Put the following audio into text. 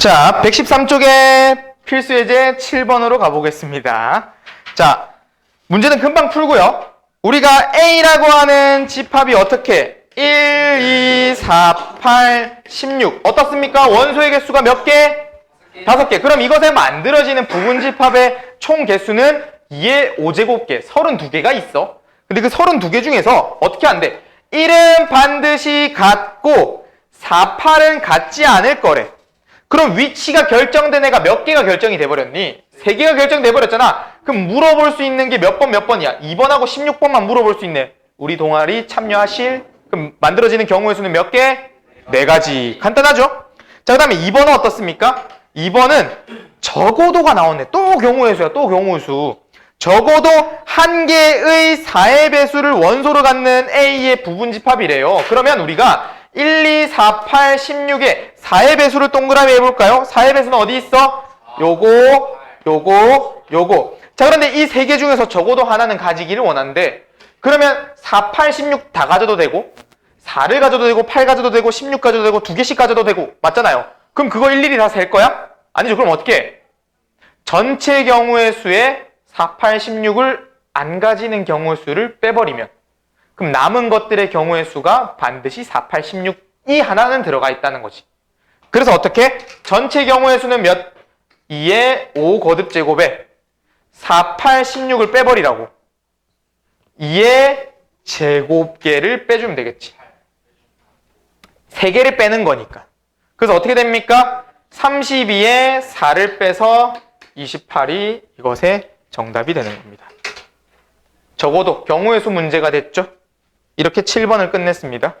자, 113쪽에 필수 예제 7번으로 가보겠습니다. 자, 문제는 금방 풀고요. 우리가 A라고 하는 집합이 어떻게 1, 2, 4, 8, 16 어떻습니까? 원소의 개수가 몇 개? 다섯 개. 그럼 이것에 만들어지는 부분 집합의 총 개수는 2의 5제곱개, 32개가 있어. 근데 그 32개 중에서 어떻게 안 돼? 1은 반드시 같고 4, 8은 같지 않을 거래. 그럼 위치가 결정된 애가 몇 개가 결정이 돼버렸니? 세 개가 결정돼 버렸잖아. 그럼 물어볼 수 있는 게 몇 번 몇 번이야? 2번하고 16번만 물어볼 수 있네. 우리 동아리 참여하실? 그럼 만들어지는 경우의 수는 몇 개? 네 가지. 간단하죠? 자, 그 다음에 2번은 어떻습니까? 2번은 적어도가 나왔네. 또 경우의 수야, 또 경우의 수. 적어도 한 개의 4의 배수를 원소로 갖는 A의 부분 집합이래요. 그러면 우리가 1, 2, 4, 8, 16의 4의 배수를 동그라미 해볼까요? 4의 배수는 어디 있어? 요거, 요거, 요거. 자, 그런데 이 세 개 중에서 적어도 하나는 가지기를 원하는데, 그러면 4, 8, 16 다 가져도 되고, 4를 가져도 되고, 8 가져도 되고, 16 가져도 되고, 두 개씩 가져도 되고, 맞잖아요. 그럼 그거 일일이 다 셀 거야? 아니죠. 그럼 어떻게 해? 전체 경우의 수에 4, 8, 16을 안 가지는 경우의 수를 빼버리면 그럼 남은 것들의 경우의 수가 반드시 4, 8, 16 이 하나는 들어가 있다는 거지. 그래서 어떻게? 전체 경우의 수는 몇? 2의 5 거듭 제곱에 4, 8, 16을 빼버리라고. 2의 제곱계를 빼주면 되겠지. 3개를 빼는 거니까. 그래서 어떻게 됩니까? 32에 4를 빼서 28이 이것의 정답이 되는 겁니다. 적어도 경우의 수 문제가 됐죠? 이렇게 7번을 끝냈습니다.